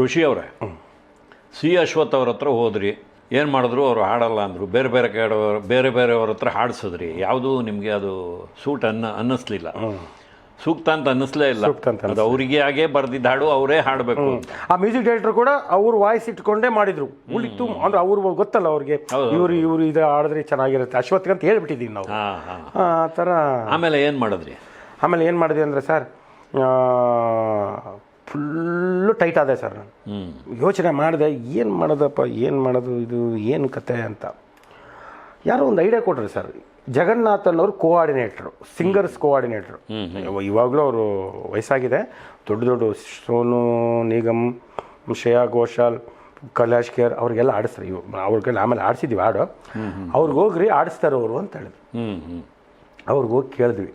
ಋಷಿ ಅವರೇ ಸಿ ಅಶ್ವಥ್ ಅವ್ರ ಹತ್ರ ಹೋದ್ರಿ ಏನು ಮಾಡಿದ್ರು ಅವರು ಹಾಡಲ್ಲ ಅಂದರು. ಬೇರೆ ಬೇರೆ ಕಡೆ ಬೇರೆ ಬೇರೆಯವ್ರ ಹತ್ರ ಹಾಡಿಸಿದ್ರಿ. ಯಾವುದೂ ನಿಮಗೆ ಅದು ಸೂಟ್ ಅನ್ನ ಅನ್ನಿಸ್ಲಿಲ್ಲ. ಸೂಕ್ತ ಅಂತ ಅನ್ನಿಸ್ಲೇ ಇಲ್ಲ. ಅದು ಅವರಿಗೆ ಹಾಗೆ ಬರ್ದಿದ್ದ ಹಾಡು ಅವರೇ ಹಾಡಬೇಕು ಆ ಮ್ಯೂಸಿಕ್ ಡೈರೆಕ್ಟರ್ ಕೂಡ ಅವ್ರ ವಾಯ್ಸ್ ಇಟ್ಕೊಂಡೇ ಮಾಡಿದ್ರು. ಉಳಿತು ಅಂದ್ರೆ ಅವ್ರು ಗೊತ್ತಲ್ಲ ಅವ್ರಿಗೆ. ಇವರು ಇವರು ಇದು ಹಾಡಿದ್ರೆ ಚೆನ್ನಾಗಿರುತ್ತೆ. ಅಶ್ವತ್ಥ್ ಅಂತ ಹೇಳ್ಬಿಟ್ಟಿದ್ದೀವಿ ನಾವು. ಆ ಥರ. ಆಮೇಲೆ ಏನು ಮಾಡಿದ್ರಿ? ಆಮೇಲೆ ಏನು ಮಾಡಿದ್ವಿ ಅಂದರೆ ಸರ್ ಫುಲ್ಲು ಟೈಟ್ ಆದೆ ಸರ್ ನಾನು. ಯೋಚನೆ ಮಾಡಿದೆ ಏನು ಮಾಡೋದಪ್ಪ ಏನು ಮಾಡೋದು ಇದು ಏನು ಕತೆ ಅಂತ. ಯಾರೋ ಒಂದು ಐಡಿಯಾ ಕೊಟ್ರಿ ಸರ್. ಜಗನ್ನಾಥ್ ಅನ್ನೋರು ಕೋಆರ್ಡಿನೇಟ್ರು ಸಿಂಗರ್ಸ್ ಕೋಆರ್ಡಿನೇಟ್ರು ಇವಾಗಲೂ ಅವರು ವಯಸ್ಸಾಗಿದೆ. ದೊಡ್ಡ ದೊಡ್ಡ ಸೋನು ನಿಗಮ್ ಶ್ರೇಯಾ ಘೋಷಾಲ್ ಕಲಾಶ್ ಕೇರ್ ಅವ್ರಿಗೆಲ್ಲ ಆಡಿಸ್ತಾರೆ. ಇವು ಅವ್ರಿಗೆಲ್ಲ ಆಮೇಲೆ ಆಡಿಸಿದ್ವಿ ಹಾಡು. ಅವ್ರಿಗೆ ಹೋಗ್ರಿ ಆಡಿಸ್ತಾರೆ ಅವರು ಅಂತ ಹೇಳಿದ್ರು. ಅವ್ರಿಗೆ ಹೋಗಿ ಕೇಳಿದ್ವಿ.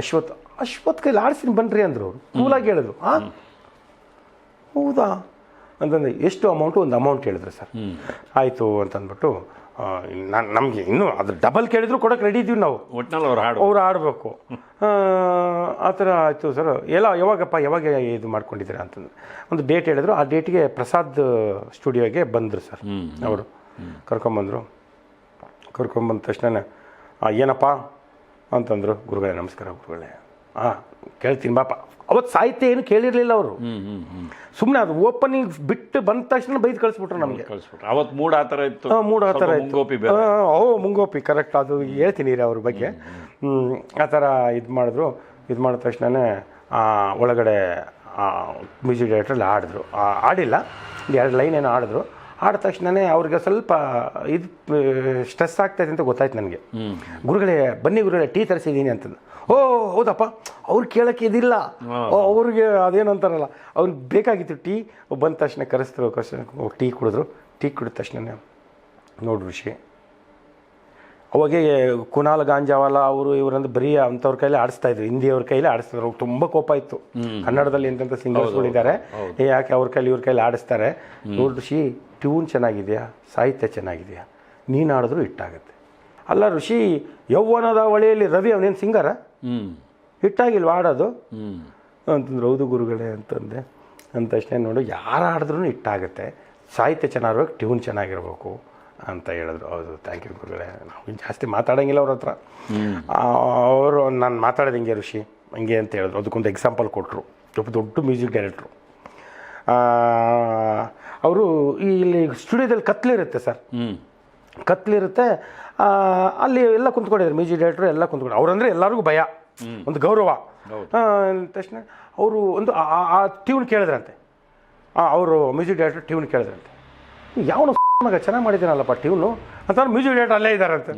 ಅಶ್ವಥ್ ಅಶ್ವಥ್ ಕೈಲಿ ಆಡಿಸ್ತೀನಿ ಬನ್ರಿ ಅಂದರು ಅವರು. ಕೂಲಾಗಿ ಹೇಳಿದ್ರು. ಹಾಂ ಹೌದಾ? ಅಂತಂದರೆ ಎಷ್ಟು ಅಮೌಂಟು ಒಂದು ಅಮೌಂಟ್ ಹೇಳಿದ್ರು ಸರ್. ಆಯಿತು ಅಂತಂದ್ಬಿಟ್ಟು ನಾನು ನಮಗೆ ಇನ್ನೂ ಅದ್ರ ಡಬಲ್ ಕೇಳಿದ್ರು ಕೊಡೋಕೆ ರೆಡಿ ಇದ್ದೀವಿ ನಾವು. ಒಟ್ಟಿನಲ್ಲಿ ಅವ್ರು ಹಾಡು ಅವ್ರು ಆಡಬೇಕು ಆ ಥರ ಆಯಿತು ಸರ್. ಎಲ್ಲ ಯಾವಾಗಪ್ಪ ಯಾವಾಗ ಇದು ಮಾಡ್ಕೊಂಡಿದ್ದೀರಾ ಅಂತಂದ್ರೆ ಒಂದು ಡೇಟ್ ಹೇಳಿದ್ರು ಆ ಡೇಟಿಗೆ ಪ್ರಸಾದ್ ಸ್ಟುಡಿಯೋಗೆ ಬಂದರು ಸರ್. ಅವರು ಕರ್ಕೊಂಬಂದರು. ಕರ್ಕೊಂಬಂದ ತಕ್ಷಣ ಏನಪ್ಪ? ಅಂತಂದರು ಗುರುಗಳೇ ನಮಸ್ಕಾರ ಗುರುಗಳೇ. ಹಾಂ ಕೇಳ್ತೀನಿ ಬಾಪ. ಅವತ್ತು ಸಾಹಿತ್ಯ ಏನು ಕೇಳಿರಲಿಲ್ಲ ಅವರು. ಸುಮ್ಮನೆ ಅದು ಓಪನಿಂಗ್ ಬಿಟ್ಟು ಬಂದ ತಕ್ಷಣ ಬೈದು ಕಳಿಸ್ಬಿಟ್ರು ನಮಗೆ. ಕಳಿಸ್ಬಿಟ್ರು. ಅವತ್ತು ಮೂಡ್ ಆ ಥರ ಇತ್ತು. ಮೂಡ್ ಆ ಥರ ಮುಂಗೋಪಿ ಓ ಮುಂಗೋಪಿ ಕರೆಕ್ಟ್ ಅದು ಹೇಳ್ತೀನಿ ರೀ ಅವ್ರ ಬಗ್ಗೆ. ಆ ಥರ ಇದು ಮಾಡಿದ್ರು. ಇದು ಮಾಡಿದ ತಕ್ಷಣವೇ ಒಳಗಡೆ ಮ್ಯೂಸಿಕ್ ಡೈರೆಕ್ಟ್ರಲ್ಲಿ ಆಡಿದ್ರು ಆಡಿಲ್ಲ ಎರಡು ಲೈನ್ ಏನೋ ಆಡಿದ್ರು ಆಡಿದ ತಕ್ಷಣವೇ ಅವ್ರಿಗೆ ಸ್ವಲ್ಪ ಇದು ಸ್ಟ್ರೆಸ್ ಆಗ್ತೈತೆ ಅಂತ ಗೊತ್ತಾಯ್ತು ನನಗೆ. ಗುರುಗಳೇ ಬನ್ನಿ ಗುರುಗಳೇ ಟೀ ತರಿಸಿದ್ದೀನಿ ಅಂತಂದು. ಓ ಹೌದಪ್ಪ ಅವ್ರು ಕೇಳೋಕ್ಕೆ ಇದಿಲ್ಲ. ಓ, ಅವ್ರಿಗೆ ಅದೇನಂತಾರಲ್ಲ ಅವ್ರಿಗೆ ಬೇಕಾಗಿತ್ತು ಟೀ ಬಂದ ತಕ್ಷಣ ಕರೆಸಿದ್ರು ಕರೆಸ್ ಟೀ ಕುಡಿದ್ರು. ಟೀ ಕುಡಿದ ತಕ್ಷಣ ನೋಡು ಋಷಿ ಅವಾಗೆ ಕುನಾಲ್ ಗಾಂಜಾವಾಲ ಅವರು ಇವರಂದ್ರೆ ಬರೀ ಅಂಥವ್ರ ಕೈಲಿ ಆಡಿಸ್ತಾ ಇದ್ರು. ಹಿಂದಿಯವ್ರ ಕೈಲಿ ಆಡಿಸ್ತಿದ್ರು. ಅವ್ರಿಗೆ ತುಂಬ ಕೋಪ ಇತ್ತು. ಕನ್ನಡದಲ್ಲಿ ಎಂತೆಂಥ ಸಿಂಗರ್ಸ್ಗಳಿದ್ದಾರೆ ಯಾಕೆ ಅವ್ರ ಕೈಲಿ ಇವ್ರ ಕೈಲಿ ಆಡಿಸ್ತಾರೆ? ನೋಡು ಋಷಿ ಟ್ಯೂನ್ ಚೆನ್ನಾಗಿದೆಯಾ? ಸಾಹಿತ್ಯ ಚೆನ್ನಾಗಿದೆಯಾ? ನೀನು ಆಡಿದ್ರು ಹಿಟ್ಟಾಗುತ್ತೆ. ಅಲ್ಲ ಋಷಿ ಯೌವನದ ಹೊಳೆಯಲ್ಲಿ ರವಿ ಅವನೇನು ಸಿಂಗರ ಹಿಟ್ಟಾಗಿಲ್ವಾ ಆಡೋದು? ಅಂತಂದ್ರೆ ಹೌದು ಗುರುಗಳೇ ಅಂತಂದೆ. ಅಂದ ತಕ್ಷಣ ನೋಡು ಯಾರು ಆಡಿದ್ರೂ ಹಿಟ್ಟಾಗುತ್ತೆ. ಸಾಹಿತ್ಯ ಚೆನ್ನಾಗಿರ್ಬೇಕು ಟ್ಯೂನ್ ಚೆನ್ನಾಗಿರ್ಬೇಕು. ಅಂತ ಹೇಳಿದ್ರು. ಹೌದು ಥ್ಯಾಂಕ್ ಯು ಗುರುಗಳೇ. ನಾವು ಜಾಸ್ತಿ ಮಾತಾಡೋಂಗಿಲ್ಲ ಅವ್ರ ಹತ್ರ. ಅವರು ನಾನು ಮಾತಾಡೋದು ಹಿಂಗೆ ಋಷಿ? ಹಿಂಗೆ ಅಂತ ಹೇಳಿದ್ರು. ಅದಕ್ಕೊಂದು ಎಕ್ಸಾಂಪಲ್ ಕೊಟ್ಟರು ಒಬ್ಬ ದೊಡ್ಡ ಮ್ಯೂಸಿಕ್ ಡೈರೆಕ್ಟ್ರು ಅವರು ಇಲ್ಲಿ ಸ್ಟುಡಿಯೋದಲ್ಲಿ ಕತ್ಲಿರುತ್ತೆ ಸರ್. ಕತ್ಲಿರುತ್ತೆ ಅಲ್ಲಿ ಎಲ್ಲ ಕುಂತ್ಕೊಂಡಿದ್ದಾರೆ ಮ್ಯೂಸಿಕ್ ಡೈರೆಕ್ಟ್ರು ಎಲ್ಲ ಕುಂತ್ಕೊಂಡು. ಅವರಂದ್ರೆ ಎಲ್ಲರಿಗೂ ಭಯ. ಒಂದು ಗೌರವ. ತಕ್ಷಣ ಅವರು ಒಂದು ಆ- ಟ್ಯೂನ್ ಕೇಳಿದ್ರಂತೆ. ಅವರು ಮ್ಯೂಸಿಕ್ ಡೈರೆಕ್ಟರ್ ಟ್ಯೂನ್ ಕೇಳಿದ್ರಂತೆ. ಯಾವನು ಮಗ ಚೆನ್ನಾಗಿ ಮಾಡಿದ್ದೀನಲ್ಲಪ್ಪ ಟ್ಯೂನು ಅಂತ ಮ್ಯೂಸಿಕ್ ಡೇಟ್ ಅಲ್ಲೇ ಇದ್ದಾರಂತೆ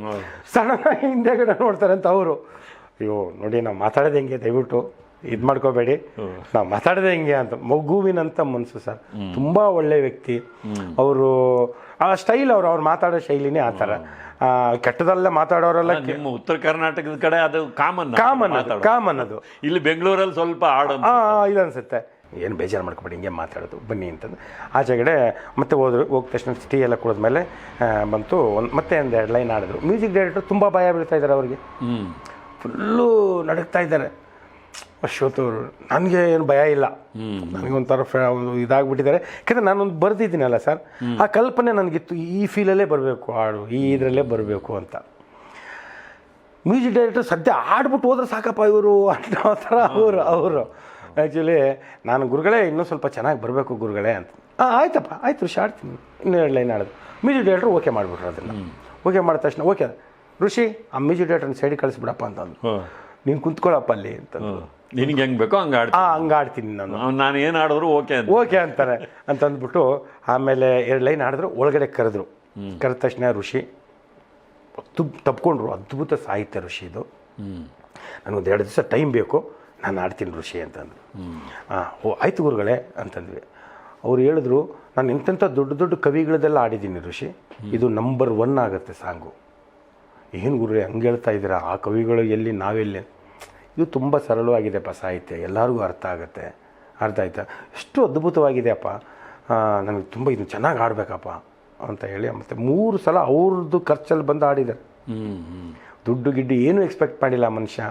ಸಡನ್ನಾಗಿ ಹಿಂದೆಗಡೆ ನೋಡ್ತಾರೆ ಅಂತ ಅವರು. ಅಯ್ಯೋ ನೋಡಿ ನಾವು ಮಾತಾಡೋದು ಹೆಂಗೆ? ದಯವಿಟ್ಟು ಇದು ಮಾಡ್ಕೋಬೇಡಿ. ನಾವು ಮಾತಾಡೋದೇ ಹೆಂಗೆ ಅಂತ ಮಗುವಿನಂತ ಮನಸ್ಸು ಸರ್. ತುಂಬ ಒಳ್ಳೆ ವ್ಯಕ್ತಿ. ಅವರು ಆ ಸ್ಟೈಲ್ ಅವರು ಅವ್ರು ಮಾತಾಡೋ ಶೈಲಿನೇ ಆ ಥರ. ಕೆಟ್ಟದಲ್ಲ ಮಾತಾಡೋರೆಲ್ಲ ನಿಮ್ಮ ಉತ್ತರ ಕರ್ನಾಟಕದ ಕಡೆ ಅದು ಕಾಮನ್ ಕಾಮನ್ ಕಾಮನ್ ಅದು ಇಲ್ಲಿ ಬೆಂಗಳೂರಲ್ಲಿ ಸ್ವಲ್ಪ ಆಡೋ ಇದನ್ಸುತ್ತೆ ಇದು ಅನ್ಸುತ್ತೆ. ಏನು ಬೇಜಾರು ಮಾಡ್ಕೊಬೇಡಿ ಹಿಂಗೆ ಮಾತಾಡೋದು ಬನ್ನಿ ಅಂತಂದು. ಆಚೆಗಡೆ ಮತ್ತೆ ಹೋದ್ರು ಹೋದ ತಕ್ಷಣ ಟೀ ಎಲ್ಲ ಕುಡಿದ ಮೇಲೆ ಬಂತು ಒಂದು ಮತ್ತೆ ಒಂದು ಎರಡು ಲೈನ್ ಆಡಿದ್ರು. ಮ್ಯೂಸಿಕ್ ಡೈರೆಕ್ಟರ್ ತುಂಬ ಭಯ ಬೀಳ್ತಾ ಇದ್ದಾರೆ ಅವ್ರಿಗೆ. ಫುಲ್ಲು ನಡುಕ್ತಾ ಇದ್ದಾರೆ. ಅಶ್ವತ್ತವರು ನನಗೆ ಏನು ಭಯ ಇಲ್ಲ. ನನಗೊಂಥರ ಒಂದು ಇದಾಗ್ಬಿಟ್ಟಿದ್ದಾರೆ. ಯಾಕಂದರೆ ನಾನೊಂದು ಬರೆದಿದ್ದೀನಲ್ಲ ಸರ್ ಆ ಕಲ್ಪನೆ ನನಗಿತ್ತು ಈ ಫೀಲಲ್ಲೇ ಬರಬೇಕು ಹಾಡು ಈ ಇದರಲ್ಲೇ ಬರಬೇಕು ಅಂತ. ಮ್ಯೂಸಿಕ್ ಡೈರೆಕ್ಟರ್ ಸದ್ಯ ಆಡ್ಬಿಟ್ಟು ಹೋದ್ರೆ ಸಾಕಪ್ಪ ಇವರು ಅಂತ ಥರ ಅವರು ಅವರು. ಆ್ಯಕ್ಚುಲಿ ನಾನು ಗುರುಗಳೇ ಇನ್ನೂ ಸ್ವಲ್ಪ ಚೆನ್ನಾಗಿ ಬರಬೇಕು ಗುರುಗಳೇ ಅಂತ. ಹಾಂ ಆಯ್ತಪ್ಪ ಆಯ್ತು ಋಷಿ ಆಡ್ತೀನಿ. ಇನ್ನೆರಡು ಲೈನ್ ಆಡೋದು. ಮ್ಯೂಸಿಕ್ ಡೈರೆಕ್ಟ್ರು ಓಕೆ ಮಾಡಿಬಿಟ್ರು ಅದನ್ನು. ಓಕೆ ಮಾಡಿದ ತಕ್ಷಣ ಓಕೆ ಋಷಿ ಆ ಮ್ಯೂಸಿಕ್ ಡೈರೆಕ್ಟ್ರನ್ನ ಸೈಡ್ ಕಳಿಸ್ಬಿಡಪ್ಪ ಅಂತಂದು. ನೀನು ಕುಂತ್ಕೊಳ್ಳಪ್ಪ ಅಲ್ಲಿ ಅಂತಂದು ನಿನಗೆ ಹೆಂಗೆ ಬೇಕೋ ಹಂಗೆ ಆಡ್ತೀನಿ. ಹಾಂ ಹಂಗೆ ಆಡ್ತೀನಿ ನಾನು. ನಾನು ಏನು ಆಡಿದ್ರು ಓಕೆ ಅಂತ ಓಕೆ ಅಂತಾರೆ. ಅಂತಂದ್ಬಿಟ್ಟು ಆಮೇಲೆ ಎರಡು ಲೈನ್ ಆಡಿದ್ರು ಒಳಗಡೆ ಕರೆದ್ರು. ಕರೆದ ತಕ್ಷಣ ಋಷಿ ತುಪ್ ತಪ್ಕೊಂಡ್ರು. ಅದ್ಭುತ ಸಾಹಿತ್ಯ ಋಷಿ ಇದು. ನನಗೊಂದು ಎರಡು ದಿವಸ ಟೈಮ್ ಬೇಕು. ನಾನು ಆಡ್ತೀನಿ ಋಷಿ ಅಂತಂದ್ರು. ಹಾಂ ಓ ಆಯ್ತು ಗುರುಗಳೇ ಅಂತಂದ್ವಿ. ಅವ್ರು ಹೇಳಿದ್ರು ನಾನು ಇಂಥಂಥ ದೊಡ್ಡ ದೊಡ್ಡ ಕವಿಗಳದೆಲ್ಲ ಆಡಿದ್ದೀನಿ ಋಷಿ. ಇದು ನಂಬರ್ ಒನ್ ಆಗುತ್ತೆ ಸಾಂಗು. ಏನು ಗುರು ಹಂಗೆ ಹೇಳ್ತಾ ಇದ್ದೀರಾ? ಆ ಕವಿಗಳು ಎಲ್ಲಿ ನಾವೆಲ್ಲಿ? ಇದು ತುಂಬ ಸರಳವಾಗಿದೆಪ್ಪ ಸಾಹಿತ್ಯ. ಎಲ್ಲರಿಗೂ ಅರ್ಥ ಆಗುತ್ತೆ. ಅರ್ಥ ಆಯ್ತಾ? ಎಷ್ಟು ಅದ್ಭುತವಾಗಿದೆಯಪ್ಪ. ಅಪ್ಪ ನನಗೆ ತುಂಬ ಇದು ಚೆನ್ನಾಗಿ ಆಡಬೇಕಪ್ಪ ಅಂತ ಹೇಳಿ ಮತ್ತು ಮೂರು ಸಲ ಅವ್ರದ್ದು ಖರ್ಚಲ್ಲಿ ಬಂದು ಆಡಿದ್ದಾರೆ ದುಡ್ಡು ಗಿಡ್ಡು ಏನೂ ಎಕ್ಸ್ಪೆಕ್ಟ್ ಮಾಡಿಲ್ಲ ಮನುಷ್ಯ.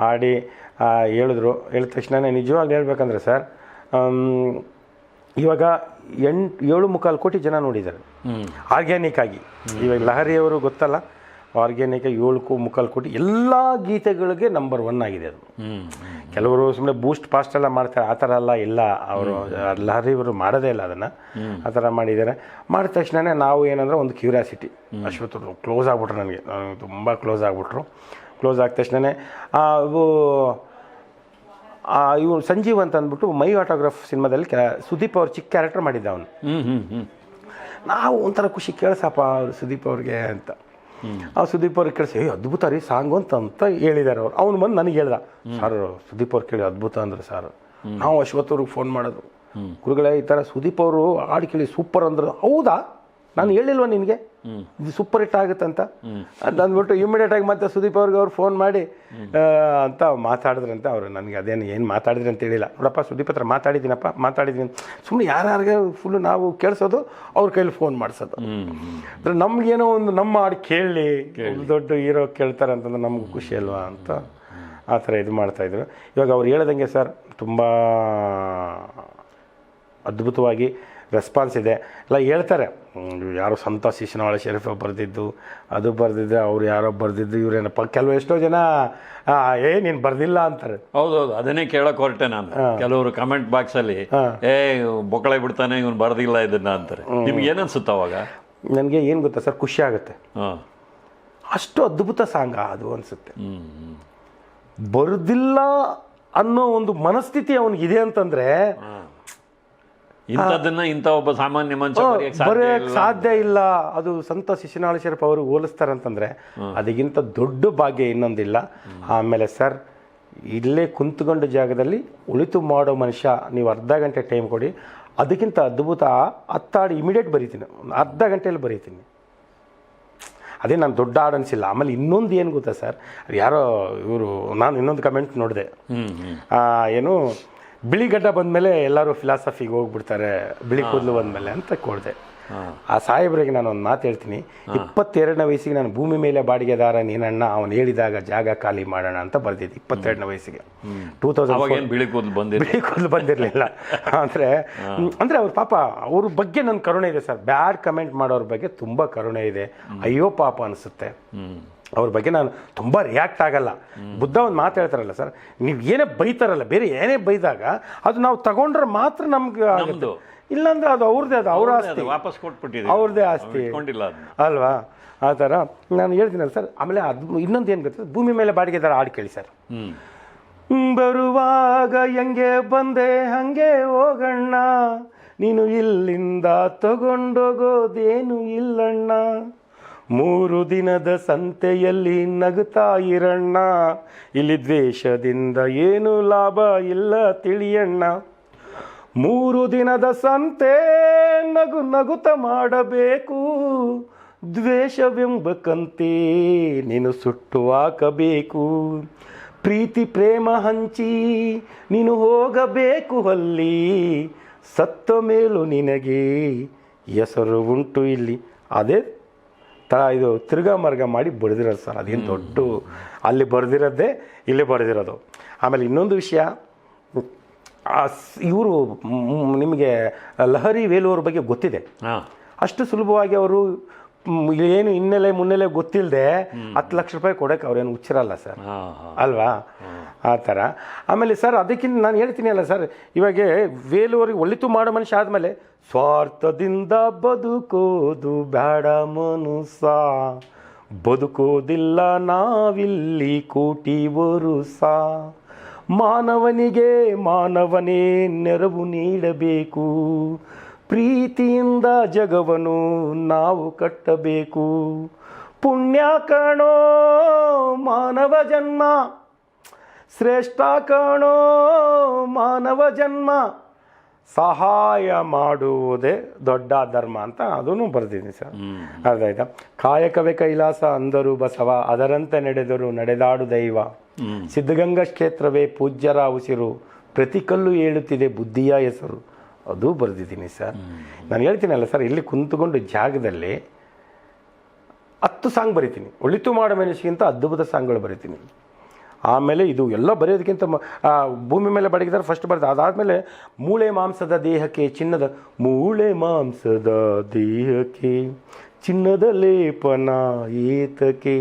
ಆಡಿ ಆ, ಹೇಳಿದ್ರು. ಹೇಳಿದ ತಕ್ಷಣ ನಿಜವಾಗ್ಲೂ ಹೇಳ್ಬೇಕಂದ್ರೆ ಸರ್ ಇವಾಗ ಎಂಟು ಏಳು ಮುಕ್ಕಾಲು ಕೋಟಿ ಜನ ನೋಡಿದ್ದಾರೆ. ಆರ್ಗ್ಯಾನಿಕ್ ಆಗಿ. ಇವಾಗ ಲಹರಿಯವರು ಗೊತ್ತಲ್ಲ ಆರ್ಗ್ಯಾನಿಕ್ ಏಳು ಕೋ ಮುಕ್ಕಾಲು ಕೋಟಿ ಎಲ್ಲ ಗೀತೆಗಳಿಗೆ ನಂಬರ್ ಒನ್ ಆಗಿದೆ ಅದು. ಕೆಲವರು ಸುಮ್ಮನೆ ಬೂಸ್ಟ್ ಪಾಸ್ಟ್ ಎಲ್ಲ ಮಾಡ್ತಾರೆ ಆ ಥರ ಎಲ್ಲ ಇಲ್ಲ. ಅವರು ಲಹರಿಯವರು ಮಾಡೋದೇ ಇಲ್ಲ ಅದನ್ನು. ಆ ಥರ ಮಾಡಿದ್ದಾರೆ. ಮಾಡಿದ ತಕ್ಷಣ ನಾವು ಏನಂದ್ರೆ ಒಂದು ಕ್ಯೂರಿಯಾಸಿಟಿ ಅಶ್ವಥ್ ಕ್ಲೋಸ್ ಆಗ್ಬಿಟ್ರು ನನಗೆ. ತುಂಬ ಕ್ಲೋಸ್ ಆಗ್ಬಿಟ್ರು. ಕ್ಲೋಸ್ ಆದ ತಕ್ಷಣ ಅವು ಇವು ಸಂಜೀವ್ ಅಂತ ಅಂದ್ಬಿಟ್ಟು ಮೈ ಆಟೋಗ್ರಾಫ್ ಸಿನಿಮಾದಲ್ಲಿ ಕೆ ಸುದೀಪ್ ಅವ್ರ ಚಿಕ್ಕ ಕ್ಯಾರೆಕ್ಟರ್ ಮಾಡಿದ್ದ ಅವನು. ನಾವು ಒಂಥರ ಖುಷಿ ಕೇಳಿಸಪ್ಪ ಅವ್ರು ಸುದೀಪ್ ಅವ್ರಿಗೆ ಅಂತ. ಆ ಸುದೀಪ್ ಅವ್ರಿಗೆ ಕೇಳಿಸಿ ಏ ಅದ್ಭುತ ರೀ ಸಾಂಗ್ ಅಂತ ಅಂತ ಹೇಳಿದ್ದಾರೆ ಅವ್ರು. ಅವ್ನು ಬಂದು ನನಗೆ ಹೇಳ್ದ ಸರ್ ಸುದೀಪ್ ಅವ್ರು ಕೇಳಿ ಅದ್ಭುತ ಅಂದ್ರೆ ಸರ್ ನಾವು ಅಶ್ವಥ್ ಅವ್ರಿಗೆ ಫೋನ್ ಮಾಡೋದು ಗುರುಗಳೇ ಈ ಥರ ಸುದೀಪ್ ಅವರು ಹಾಡು ಕೇಳಿ ಸೂಪರ್ ಅಂದ್ರು ಹೌದಾ? ನಾನು ಹೇಳಿಲ್ವ ನಿನಗೆ? ಇದು ಸೂಪರ್ ಹಿಟ್ ಆಗುತ್ತಂತ ಅಂತ? ಅಂದ್ಬಿಟ್ಟು ಇಮಿಡಿಯೇಟ್ ಆಗಿ ಮತ್ತೆ ಸುದೀಪ್ ಅವ್ರಿಗೆ ಅವ್ರು ಫೋನ್ ಮಾಡಿ ಅಂತ ಮಾತಾಡಿದ್ರಂತೆ ಅವರು. ನನಗೆ ಅದೇನು ಏನು ಮಾತಾಡಿದ್ರಿ ಅಂತ ಹೇಳಿಲ್ಲ. ನೋಡಪ್ಪ ಸುದೀಪ್ ಹತ್ರ ಮಾತಾಡಿದ್ದೀನಪ್ಪ ಮಾತಾಡಿದ್ದೀನಿ. ಸುಮ್ಮನೆ ಯಾರ್ಯಾರಿಗೆ ಫುಲ್ ನಾವು ಕೇಳಿಸೋದು ಅವ್ರ ಕೈಲಿ ಫೋನ್ ಮಾಡಿಸೋದು. ಅಂದ್ರೆ ನಮ್ಗೇನೋ ಒಂದು ನಮ್ಮ ಹಾಡು ಕೇಳಲಿ ದೊಡ್ಡ ಹೀರೋ ಕೇಳ್ತಾರೆ ಅಂತಂದ್ರೆ ನಮ್ಗೆ ಖುಷಿ ಅಲ್ವಾ ಅಂತ ಆ ಥರ ಇದು ಮಾಡ್ತಾಯಿದ್ರು ಇವಾಗ ಅವ್ರು ಹೇಳ್ದಂಗೆ ಸರ್ ತುಂಬ ಅದ್ಭುತವಾಗಿ ರೆಸ್ಪಾನ್ಸ್ ಇದೆ. ಎಲ್ಲ ಹೇಳ್ತಾರೆ. ಯಾರು ಸಂತ ಶಿಶುನಾಳ ಶರೀಫ ಬರೆದಿದ್ದು ಅದು ಬರೆದಿದ್ದೆ ಅವ್ರು ಯಾರೋ ಬರೆದಿದ್ದು ಇವ್ರೇನಪ್ಪ ಕೆಲವು ಎಷ್ಟೋ ಜನ ಏ ನೀನು ಬರ್ದಿಲ್ಲ ಅಂತಾರೆ. ಹೌದೌದು ಅದನ್ನೇ ಕೇಳಕ್ ಹೊರಟೆ ನಾನು. ಕೆಲವರು ಕಮೆಂಟ್ ಬಾಕ್ಸ್ ಅಲ್ಲಿ ಏ ಬೊಕ್ಕಳೆ ಬಿಡ್ತಾನೆ ಇವನು ಬರ್ದಿಲ್ಲ ಇದನ್ನ ಅಂತಾರೆ. ನಿಮ್ಗೆ ಏನನ್ಸುತ್ತೆ ಅವಾಗ? ನನಗೆ ಏನು ಗೊತ್ತಾ ಸರ್ ಖುಷಿ ಆಗುತ್ತೆ. ಅಷ್ಟು ಅದ್ಭುತ ಸಾಂಗ ಅದು ಅನಿಸುತ್ತೆ. ಬರುದಿಲ್ಲ ಅನ್ನೋ ಒಂದು ಮನಸ್ಥಿತಿ ಅವನಿಗಿದೆ ಅಂತಂದ್ರೆ ಇಂಥದ್ದನ್ನ ಇಂಥ ಒಬ್ಬ ಸಾಮಾನ್ಯ ಮನುಷ್ಯ ಬರೆಯಕ್ ಸಾಧ್ಯ ಇಲ್ಲ. ಅದು ಸಂತ ಶಿಶುನಾಳ ಶರಪ್ ಅವರು ಹೋಲಿಸ್ತಾರಂತಂದ್ರೆ ಅದಕ್ಕಿಂತ ದೊಡ್ಡ ಭಾಗ್ಯ ಇನ್ನೊಂದಿಲ್ಲ. ಆಮೇಲೆ ಸರ್ ಇಲ್ಲೇ ಕುಂತ್ಕೊಂಡ ಜಾಗದಲ್ಲಿ ಉಳಿತು ಮಾಡೋ ಮನುಷ್ಯ ನೀವು ಅರ್ಧ ಗಂಟೆ ಟೈಮ್ ಕೊಡಿ. ಅದಕ್ಕಿಂತ ಅದ್ಭುತ ಹತ್ತಾಡಿ ಇಮಿಡಿಯೇಟ್ ಬರೀತೀನಿ. ಅರ್ಧ ಗಂಟೆಯಲ್ಲಿ ಬರೀತೀನಿ. ಅದೇ ನಾನು ದೊಡ್ಡ ಹಾಡು ಅನಿಸಿಲ್ಲ ಆಮೇಲೆ ಇನ್ನೊಂದು ಏನು ಗೊತ್ತಾ ಸರ್? ಯಾರೋ ಇವರು ನಾನು ಇನ್ನೊಂದು ಕಮೆಂಟ್ ನೋಡಿದೆ. ಏನು ಬಿಳಿ ಗಡ್ಡ ಬಂದಮೇಲೆ ಎಲ್ಲರೂ ಫಿಲಾಸಫಿಗೆ ಹೋಗ್ಬಿಡ್ತಾರೆ ಬಿಳಿ ಕೂದಲು ಬಂದಮೇಲೆ ಅಂತ ಕೊಡ್ದೆ. ಆ ಸಾಹೇಬ್ರಿಗೆ ನಾನು ಒಂದು ಮಾತು ಹೇಳ್ತೀನಿ. ಇಪ್ಪತ್ತೆರಡನೇ ವಯಸ್ಸಿಗೆ ನಾನು ಭೂಮಿ ಮೇಲೆ ಬಾಡಿಗೆದಾರ ನೀನಣ್ಣ ಅವನು ಹೇಳಿದಾಗ ಜಾಗ ಖಾಲಿ ಮಾಡೋಣ ಅಂತ ಬರ್ದಿದ್ದೆ ಇಪ್ಪತ್ತೆರಡನೇ ವಯಸ್ಸಿಗೆ. ಟೂ ತೌಸಂಡ್ ಬಿಳಿ ಕೂದಲು ಬಂದಿರಲಿಲ್ಲ ಬಿಳಿ ಕೂದಲು ಬಂದಿರಲಿಲ್ಲ. ಅಂದರೆ ಅಂದರೆ ಅವ್ರ ಪಾಪ ಅವ್ರ ಬಗ್ಗೆ ನನ್ನ ಕರುಣೆ ಇದೆ ಸರ್. ಬ್ಯಾಡ್ ಕಮೆಂಟ್ ಮಾಡೋರ ಬಗ್ಗೆ ತುಂಬ ಕರುಣೆ ಇದೆ. ಅಯ್ಯೋ ಪಾಪ ಅನಿಸುತ್ತೆ. ಅವ್ರ ಬಗ್ಗೆ ನಾನು ತುಂಬ ರಿಯಾಕ್ಟ್ ಆಗಲ್ಲ. ಬುದ್ಧ ಒಂದು ಮಾತು ಹೇಳ್ತಾರಲ್ಲ ಸರ್ ನೀವು ಏನೇ ಬೈತಾರಲ್ಲ ಬೇರೆ ಏನೇ ಬೈದಾಗ ಅದು ನಾವು ತಗೊಂಡ್ರೆ ಮಾತ್ರ ನಮ್ಗೆ ಆಗುತ್ತೆ. ನಮ್ದು. ಇಲ್ಲಾಂದ್ರೆ ಅದು ಅವ್ರದ್ದೇ ಅದು ಅವ್ರ ಆಸ್ತಿ. ವಾಪಸ್ ಕೊಟ್ಬಿಟ್ಟಿದೆ ಅವ್ರದ್ದೇ ಆಸ್ತಿ. ಅಲ್ವಾ? ಆ ಥರ. ನಾನು ಹೇಳ್ತೀನಲ್ಲ ಸರ್ ಆಮೇಲೆ ಅದು ಇನ್ನೊಂದು ಏನು ಗೊತ್ತಿದೆ ಭೂಮಿ ಮೇಲೆ ಬಾಡಿಗೆ ಥರ ಹಾಡು ಕೇಳಿ ಸರ್. ಬರುವಾಗ ಹೆಂಗೆ ಬಂದೆ ಹಂಗೆ ಹೋಗಣ್ಣ. ನೀನು ಇಲ್ಲಿಂದ ತಗೊಂಡೋಗೋದೇನು ಇಲ್ಲಣ್ಣ. ಮೂರು ದಿನದ ಸಂತೆಯಲ್ಲಿ ನಗುತ್ತಾ ಇರಣ್ಣ. ಇಲ್ಲಿ ದ್ವೇಷದಿಂದ ಏನು ಲಾಭ ಇಲ್ಲ ತಿಳಿಯಣ್ಣ. ಮೂರು ದಿನದ ಸಂತೆ ನಗು ನಗುತ ಮಾಡಬೇಕು. ದ್ವೇಷವೆಂಬ ಕಂತೆ ನೀನು ಸುಟ್ಟು ಹಾಕಬೇಕು. ಪ್ರೀತಿ ಪ್ರೇಮ ಹಂಚಿ ನೀನು ಹೋಗಬೇಕು ಅಲ್ಲಿ. ಸತ್ತ ಮೇಲೂ ನಿನಗೆ ಹೆಸರು ಉಂಟು ಇಲ್ಲಿ. ಅದೇ ತ ಇದು ತಿರ್ಗಾ ಮಾರ್ಗ ಮಾಡಿ ಬರೆದಿರೋದು ಸರ್ ಅದೇನು ದೊಡ್ಡ ಅಲ್ಲಿ ಬರೆದಿರೋದೇ ಇಲ್ಲೇ ಬರೆದಿರೋದು. ಆಮೇಲೆ ಇನ್ನೊಂದು ವಿಷಯ ಇವರು ನಿಮಗೆ ಲಹರಿ ವೇಲುವರ ಬಗ್ಗೆ ಗೊತ್ತಿದೆ. ಅಷ್ಟು ಸುಲಭವಾಗಿ ಅವರು ಏನು ಹಿನ್ನೆಲೆ ಮುನ್ನೆಲೆ ಗೊತ್ತಿಲ್ಲದೆ ಹತ್ತು ಲಕ್ಷ ರೂಪಾಯಿ ಕೊಡೋಕೆ ಅವ್ರೇನು ಹುಚ್ಚಿರಲ್ಲ ಸರ್. ಅಲ್ವಾ? ಆ ಥರ ಆಮೇಲೆ ಸರ್ ಅದಕ್ಕಿಂತ ನಾನು ಹೇಳ್ತೀನಿ ಅಲ್ಲ ಸರ್ ಇವಾಗ ವೇಲುವರಿಗೆ ಒಳಿತು ಮಾಡೋ ಮನುಷ್ಯ ಆದಮೇಲೆ ಸ್ವಾರ್ಥದಿಂದ ಬದುಕೋದು ಬೇಡ ಮನುಸ ಬದುಕೋದಿಲ್ಲ ನಾವಿಲ್ಲಿ ಕೋಟಿ ವರುಸ. ಮಾನವನಿಗೆ ಮಾನವನೇ ನೆರವು ನೀಡಬೇಕು. ಪ್ರೀತಿಯಿಂದ ಜಗವನು ನಾವು ಕಟ್ಟಬೇಕು. ಪುಣ್ಯ ಕಾಣೋ ಮಾನವ ಜನ್ಮ. ಶ್ರೇಷ್ಠ ಕಾಣೋ ಮಾನವ ಜನ್ಮ. ಸಹಾಯ ಮಾಡುವುದೇ ದೊಡ್ಡ ಧರ್ಮ ಅಂತ ಅದನ್ನು ಬರೆದಿದ್ದೀನಿ ಸರ್. ಅದಾಯ್ತಾ ಕಾಯಕವೇ ಕೈಲಾಸ ಅಂದರು ಬಸವ ಅದರಂತೆ ನಡೆದರು ನಡೆದಾಡು ದೈವ. ಸಿದ್ಧಗಂಗಾ ಕ್ಷೇತ್ರವೇ ಪೂಜ್ಯರ ಉಸಿರು ಪ್ರತಿ ಕಲ್ಲು ಹೇಳುತ್ತಿದೆ ಬುದ್ಧಿಯ ಹೆಸರು. ಅದು ಬರೆದಿದ್ದೀನಿ ಸರ್. ನಾನು ಹೇಳ್ತೀನಲ್ಲ ಸರ್ ಇಲ್ಲಿ ಕುಂತುಕೊಂಡು ಜಾಗದಲ್ಲಿ ಹತ್ತು ಸಾಂಗ್ ಬರಿತೀನಿ. ಒಳಿತು ಮಾಡೋ ಮನುಷ್ಯಗಿಂತ ಅದ್ಭುತ ಸಾಂಗ್ಗಳು ಬರಿತೀನಿ. ಆಮೇಲೆ ಇದು ಎಲ್ಲ ಬರೆಯೋದಕ್ಕಿಂತ ಭೂಮಿ ಮೇಲೆ ಬಡಗಿದ್ದಾರೆ ಫಸ್ಟ್ ಬರ್ತದೆ ಅದಾದಮೇಲೆ ಮೂಳೆ ಮಾಂಸದ ದೇಹಕ್ಕೆ ಚಿನ್ನದ ಮೂಳೆ ಮಾಂಸದ ದೇಹಕ್ಕೆ ಚಿನ್ನದ ಲೇಪನ ಏತಕ್ಕೆ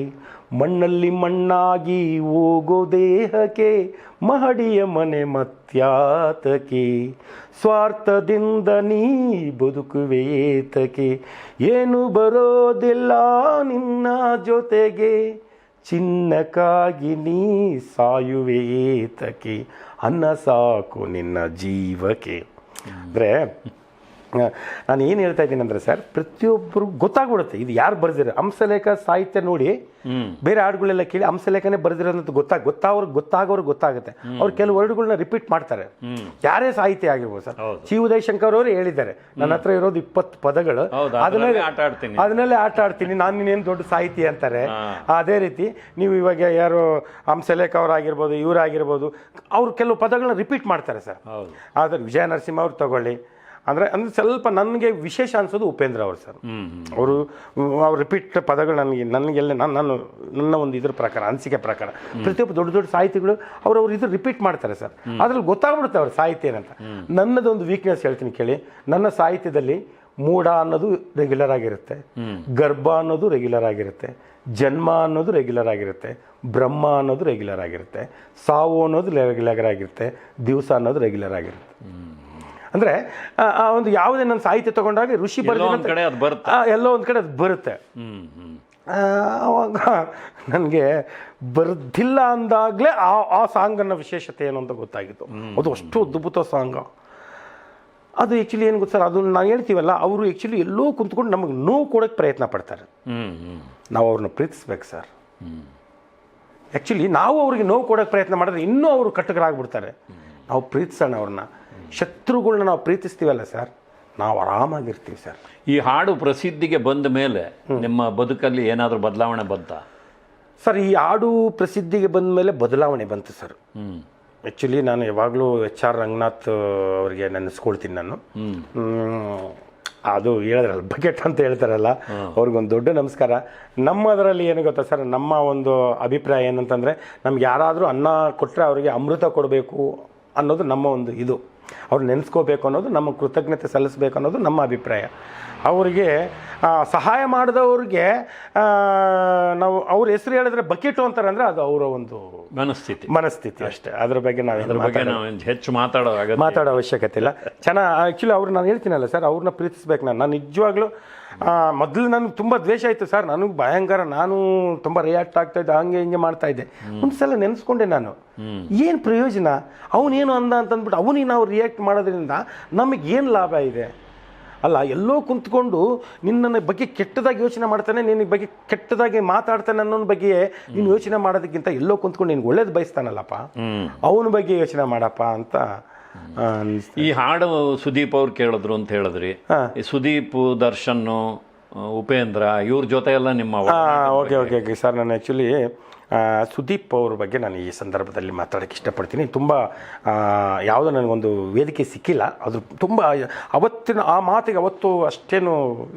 ಮಣ್ಣಲ್ಲಿ ಮಣ್ಣಾಗಿ ಹೋಗೋ ದೇಹಕ್ಕೆ ಮಹಡಿಯ ಮನೆ ಮತ್ಯಾತಕೆ ಸ್ವಾರ್ಥದಿಂದ ನೀ ಬದುಕುವೇತಕೆ ಏನು ಬರೋದಿಲ್ಲ ನಿನ್ನ ಜೊತೆಗೆ. ಚಿನ್ನಕ್ಕಾಗಿ ನೀ ಸಾಯುವೇತಕೆ ಅನ್ನ ಸಾಕು ನಿನ್ನ ಜೀವಕ್ಕೆ. ಅಂದರೆ ನಾನು ಏನು ಹೇಳ್ತಾ ಇದ್ದೀನಿ ಅಂದರೆ ಸರ್ ಪ್ರತಿಯೊಬ್ಬರು ಗೊತ್ತಾಗ್ಬಿಡುತ್ತೆ. ಇದು ಯಾರು ಬರೆದಿರೋ ಹಂಸಲೇಖ ಸಾಹಿತ್ಯ ನೋಡಿ ಬೇರೆ ಹಾಡುಗಳೆಲ್ಲ ಕೇಳಿ ಹಂಸಲೇಖನೇ ಬರೆದಿರೋದಂತ ಗೊತ್ತಾಗ ಗೊತ್ತಾಗೋರು ಗೊತ್ತಾಗೋರು ಗೊತ್ತಾಗುತ್ತೆ. ಅವ್ರು ಕೆಲವು ವರ್ಡ್ಗಳನ್ನ ರಿಪೀಟ್ ಮಾಡ್ತಾರೆ. ಯಾರೇ ಸಾಹಿತ್ಯ ಆಗಿರ್ಬೋದು ಸರ್. ಹೌದು. ಉದಯ್ ಶಂಕರ್ ಅವರು ಹೇಳಿದ್ದಾರೆ. ನನ್ನ ಹತ್ರ ಇರೋದು ಇಪ್ಪತ್ತು ಪದಗಳು. ಅದನ್ನೇ ಅದ್ರಲ್ಲೇ ಆಟ ಆಡ್ತೀನಿ. ಅದನ್ನಲ್ಲೇ ಆಟ ಆಡ್ತೀನಿ. ನಾನು ಇನ್ನೇನು ದೊಡ್ಡ ಸಾಹಿತಿ ಅಂತಾರೆ. ಅದೇ ರೀತಿ ನೀವು ಇವಾಗ ಯಾರು ಹಂಸಲೇಖ ಅವರಾಗಿರ್ಬೋದು ಇವರಾಗಿರ್ಬೋದು ಅವರು ಕೆಲವು ಪದಗಳನ್ನ ರಿಪೀಟ್ ಮಾಡ್ತಾರೆ ಸರ್. ಆದರೆ ವಿಜಯ ನರಸಿಂಹ ಅವ್ರು ತಗೊಳ್ಳಿ ಅಂದರೆ ಅಂದ್ರೆ ಸ್ವಲ್ಪ ನನಗೆ ವಿಶೇಷ ಅನ್ಸೋದು ಉಪೇಂದ್ರ ಅವರು ಸರ್. ಅವರು ಅವ್ರು ರಿಪೀಟ್ ಪದಗಳು ನನಗೆ ನನಗೆಲ್ಲ ನಾನು ನಾನು ನನ್ನ ಒಂದು ಇದ್ರ ಪ್ರಕಾರ ಅನಿಸಿಕೆ ಪ್ರಕಾರ. ಪ್ರತಿಯೊಬ್ಬ ದೊಡ್ಡ ದೊಡ್ಡ ಸಾಹಿತಿಗಳು ಅವ್ರು ಅವ್ರು ಇದು ರಿಪೀಟ್ ಮಾಡ್ತಾರೆ ಸರ್. ಅದ್ರಲ್ಲಿ ಗೊತ್ತಾಗ್ಬಿಡುತ್ತೆ ಅವ್ರ ಸಾಹಿತ್ಯ ಏನಂತ. ನನ್ನದೊಂದು ವೀಕ್ನೆಸ್ ಹೇಳ್ತೀನಿ ಕೇಳಿ. ನನ್ನ ಸಾಹಿತ್ಯದಲ್ಲಿ ಮೂಢ ಅನ್ನೋದು ರೆಗ್ಯುಲರ್ ಆಗಿರುತ್ತೆ. ಗರ್ಭ ಅನ್ನೋದು ರೆಗ್ಯುಲರ್ ಆಗಿರುತ್ತೆ. ಜನ್ಮ ಅನ್ನೋದು ರೆಗ್ಯುಲರ್ ಆಗಿರುತ್ತೆ. ಬ್ರಹ್ಮ ಅನ್ನೋದು ರೆಗ್ಯುಲರ್ ಆಗಿರುತ್ತೆ. ಸಾವು ಅನ್ನೋದು ರೆಗ್ಯುಲರ್ ಆಗಿರುತ್ತೆ. ದಿವಸ ಅನ್ನೋದು ರೆಗ್ಯುಲರ್ ಆಗಿರುತ್ತೆ. ಅಂದರೆ ಆ ಒಂದು ಯಾವುದೇ ನನ್ನ ಸಾಹಿತ್ಯ ತಗೊಂಡಾಗ ಋಷಿ ಬರೆದ ಕಡೆ ಅದು ಬರುತ್ತೆ. ಎಲ್ಲೋ ಒಂದು ಕಡೆ ಅದು ಬರುತ್ತೆ. ಆವಾಗ ನನಗೆ ಬರ್ದಿಲ್ಲ ಅಂದಾಗಲೇ ಆ ಆ ಸಾಂಗನ್ನು ವಿಶೇಷತೆ ಏನು ಅಂತ ಗೊತ್ತಾಗಿತ್ತು. ಅದು ಅಷ್ಟು ಅದ್ಭುತ ಸಾಂಗ್. ಅದು ಆ್ಯಕ್ಚುಲಿ ಏನು ಗೊತ್ತಾ ಅದು ನಾವು ಹೇಳ್ತೀವಲ್ಲ ಅವರು ಆ್ಯಕ್ಚುಲಿ ಎಲ್ಲೋ ಕುಂತ್ಕೊಂಡು ನಮಗೆ ನೋವು ಕೊಡೋಕ್ಕೆ ಪ್ರಯತ್ನ ಪಡ್ತಾರೆ. ನಾವು ಅವ್ರನ್ನ ಪ್ರೀತಿಸ್ಬೇಕು ಸರ್. ಆ್ಯಕ್ಚುಲಿ ನಾವು ಅವ್ರಿಗೆ ನೋವು ಕೊಡೋಕೆ ಪ್ರಯತ್ನ ಮಾಡಿದ್ರೆ ಇನ್ನೂ ಅವರು ಕಟ್ಟಕರಾಗ್ಬಿಡ್ತಾರೆ ನಾವು ಪ್ರೀತಿಸೋಣ ಅವ್ರನ್ನ ಶತ್ರುಗಳ್ನ ನಾವು ಪ್ರೀತಿಸ್ತೀವಲ್ಲ ಸರ್? ನಾವು ಆರಾಮಾಗಿರ್ತೀವಿ ಸರ್. ಈ ಹಾಡು ಪ್ರಸಿದ್ಧಿಗೆ ಬಂದ ಮೇಲೆ ನಿಮ್ಮ ಬದುಕಲ್ಲಿ ಏನಾದರೂ ಬದಲಾವಣೆ ಬಂತ? ಸರ್ ಈ ಹಾಡು ಪ್ರಸಿದ್ಧಿಗೆ ಬಂದ ಮೇಲೆ ಬದಲಾವಣೆ ಬಂತು ಸರ್. ಆ್ಯಕ್ಚುಲಿ ನಾನು ಯಾವಾಗಲೂ ಎಚ್ ಆರ್ ರಂಗನಾಥ್ ಅವರಿಗೆ ನೆನೆಸ್ಕೊಳ್ತೀನಿ ನಾನು. ಅದು ಹೇಳಿದ್ರಲ್ಲ ಬಕೆಟ್ ಅಂತ ಹೇಳ್ತಾರಲ್ಲ ಅವ್ರಿಗೊಂದು ದೊಡ್ಡ ನಮಸ್ಕಾರ. ನಮ್ಮದರಲ್ಲಿ ಏನು ಗೊತ್ತಾ ಸರ್ ನಮ್ಮ ಒಂದು ಅಭಿಪ್ರಾಯ ಏನಂತಂದರೆ ನಮ್ಗೆ ಯಾರಾದರೂ ಅನ್ನ ಕೊಟ್ಟರೆ ಅವರಿಗೆ ಅಮೃತ ಕೊಡಬೇಕು ಅನ್ನೋದು ನಮ್ಮ ಒಂದು ಇದು. ಅವ್ರು ನೆನೆಸ್ಕೋಬೇಕು ಅನ್ನೋದು ನಮ್ಮ ಕೃತಜ್ಞತೆ ಸಲ್ಲಿಸಬೇಕು ಅನ್ನೋದು ನಮ್ಮ ಅಭಿಪ್ರಾಯ. ಅವರಿಗೆ ಸಹಾಯ ಮಾಡಿದವ್ರಿಗೆ ನಾವು ಅವ್ರ ಹೆಸರು ಹೇಳಿದ್ರೆ ಬಕೆಟು ಅಂತಾರೆ ಅಂದರೆ ಅದು ಅವರ ಒಂದು ಮನಸ್ಥಿತಿ. ಮನಸ್ಥಿತಿ ಅಷ್ಟೇ. ಅದ್ರ ಬಗ್ಗೆ ಅದ್ರ ನಾವೇನು ಬಗ್ಗೆ ನಾವು ಹೆಚ್ಚು ಮಾತಾಡೋ ಮಾತಾಡೋ ಅವಶ್ಯಕತೆ ಇಲ್ಲ. ಚೆನ್ನಾಗಿ ಆ್ಯಕ್ಚುಲಿ ಅವ್ರು ನಾನು ಹೇಳ್ತೀನಲ್ಲ ಸರ್ ಅವ್ರನ್ನ ಪ್ರೀತಿಸ್ಬೇಕು ನಾನು. ನಾನು ನಿಜವಾಗ್ಲೂ ಮೊದಲು ನನಗೆ ತುಂಬ ದ್ವೇಷ ಆಯಿತು ಸರ್. ನನಗೆ ಭಯಂಕರ ನಾನು ತುಂಬ ರಿಯಾಕ್ಟ್ ಆಗ್ತಾ ಇದ್ದೆ ಹಂಗೆ ಹಿಂಗೆ ಮಾಡ್ತಾ ಇದ್ದೆ. ಒಂದ್ಸಲ ನೆನೆಸ್ಕೊಂಡೆ ನಾನು. ಏನು ಪ್ರಯೋಜನ? ಅವನೇನು ಅಂದ ಅಂತಂದ್ಬಿಟ್ಟು ಅವನಿಗೆ ನಾವು ರಿಯಾಕ್ಟ್ ಮಾಡೋದ್ರಿಂದ ನಮಗೆ ಏನು ಲಾಭ ಇದೆ? ಅಲ್ಲ ಎಲ್ಲೋ ಕುಂತ್ಕೊಂಡು ನಿನ್ನ ಬಗ್ಗೆ ಕೆಟ್ಟದಾಗಿ ಯೋಚನೆ ಮಾಡ್ತಾನೆ ನಿನ್ನ ಬಗ್ಗೆ ಕೆಟ್ಟದಾಗಿ ಮಾತಾಡ್ತಾನೆ ಅನ್ನೋ ಬಗ್ಗೆ ನೀನು ಯೋಚನೆ ಮಾಡೋದಕ್ಕಿಂತ ಎಲ್ಲೋ ಕುಂತ್ಕೊಂಡು ನಿನ್ಗೆ ಒಳ್ಳೇದು ಬಯಸ್ತಾನಲ್ಲಪ್ಪ. ಅವನ ಬಗ್ಗೆ ಯೋಚನೆ ಮಾಡಪ್ಪ ಅಂತ. ಈ ಹಾಡು ಸುದೀಪ್ ಅವ್ರು ಕೇಳಿದ್ರು ಅಂತ ಹೇಳಿದ್ರಿ. ಈ ಸುದೀಪ್ ದರ್ಶನ್ ಉಪೇಂದ್ರ ಇವ್ರ ಜೊತೆ ಎಲ್ಲ ನಿಮ್ಮ ಓಕೆ ಓಕೆ ಓಕೆ. ಸರ್ ನಾನು ಆ್ಯಕ್ಚುಲಿ ಸುದೀಪ್ ಅವ್ರ ಬಗ್ಗೆ ನಾನು ಈ ಸಂದರ್ಭದಲ್ಲಿ ಮಾತಾಡೋಕ್ಕೆ ಇಷ್ಟಪಡ್ತೀನಿ. ತುಂಬ ಯಾವುದೋ ನನಗೊಂದು ವೇದಿಕೆ ಸಿಕ್ಕಿಲ್ಲ. ಅದು ತುಂಬ ಅವತ್ತಿನ ಆ ಮಾತಿಗೆ ಅವತ್ತು ಅಷ್ಟೇನು